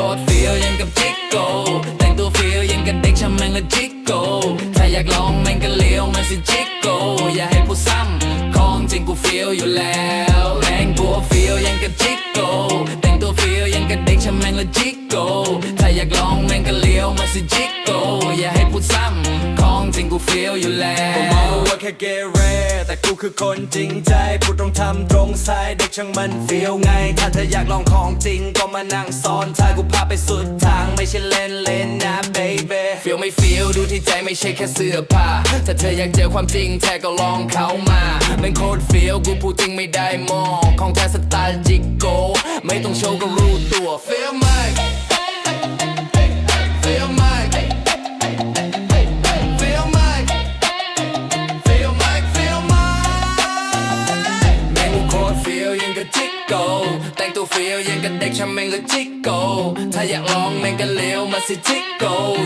ตรเฟี้ยวยังกับจิกโก แต่งตัวเฟี้ยวยังกับเด็กช่างแม่งละจิกโก ถ้าอยากลองแม่งก็เลี้ยวมาสิจิกโก อย่าให้พูดซ้ำของจริงกูเฟี้ยวอยู่แล้วแม่งตัวเฟี้ยวยังกับจิกโก แต่งตัวเฟี้ยวยังกับเด็กช่างแม่งละจิกโก ถ้าอยากลองแม่งก็เลี้ยวมาสิจิกโก อย่าให้พูดซ้ำของจริงกูเฟี้ยวอยู่แล้ว แค่เกเร แต่กูคือคนจริงใจพูดตรงทำตรงสายเด็กช่างมันเฟี้ยวไง ถ้าเธออยากลองของจริงก็มานั่งซ้อนท้ายกูพาไปสุดทางไม่ใช่เล่นเล่นๆนะ baby เฟียวไม่เฟียวดูที่ใจไม่ใช่แค่เสื้อผ้าถ้าเธออยากเจอความจริงแท้ก็ลองเข้ามาเป็นโคตรเฟียวกูพูดจริงไม่ได้มองของแท้สไตล์จิกโก ไม่ต้องโชว์ก็รู้ตัวเฟียว ลยังกับจิกโก แต่งตัวเฟียวยังกับเด็กช่างแม่งเลยจิกโก ถ้าอยากลองแม่งก็เลี้ยวมาสิจิกโก